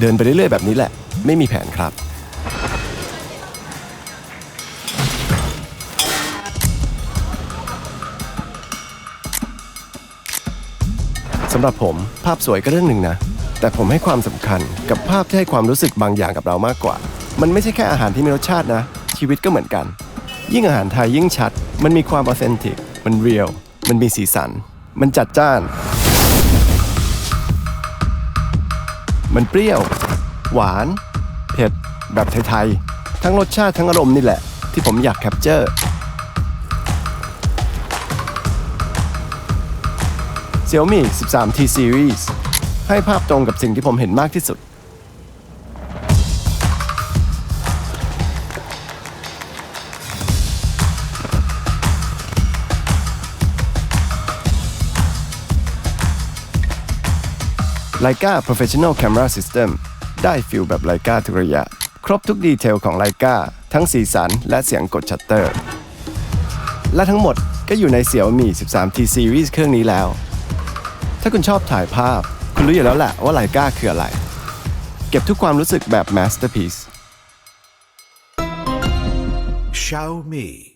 เดินไปเรื่อยๆแบบนี้แหละ ไม่มีแผนครับ สำหรับผมภาพสวยก็เรื่องหนึ่งนะ แต่ผมให้ความสำคัญกับภาพที่ให้ความรู้สึกบางอย่างกับเรามากกว่า มันไม่ใช่แค่อาหารที่มีรสชาตินะ ชีวิตก็เหมือนกัน ยิ่งอาหารไทยยิ่งชัด มันมีความออเทนติก มันเรียลมันมีสีสัน มันจัดจ้าน มันเปรี้ยว หวาน เผ็ด แบบไทยๆ ทั้งรสชาติทั้งอารมณ์นี่แหละ ที่ผมอยากแคปเจอร์ Xiaomi 13T Series ให้ภาพตรงกับสิ่งที่ผมเห็นมากที่สุด Leica Professional Camera System ได้ฟิลแบบ Leica ทุกระยะ ครบทุกดีเทลของ Leica ทั้งสีสันและเสียงกดชัตเตอร์ และทั้งหมดก็อยู่ใน Xiaomi 13T Series เครื่องนี้แล้ว ถ้าคุณชอบถ่ายภาพ คุณรู้อยู่แล้วแหละว่าไลกาคืออะไร เก็บทุกความรู้สึกแบบ masterpiece Xiaomi.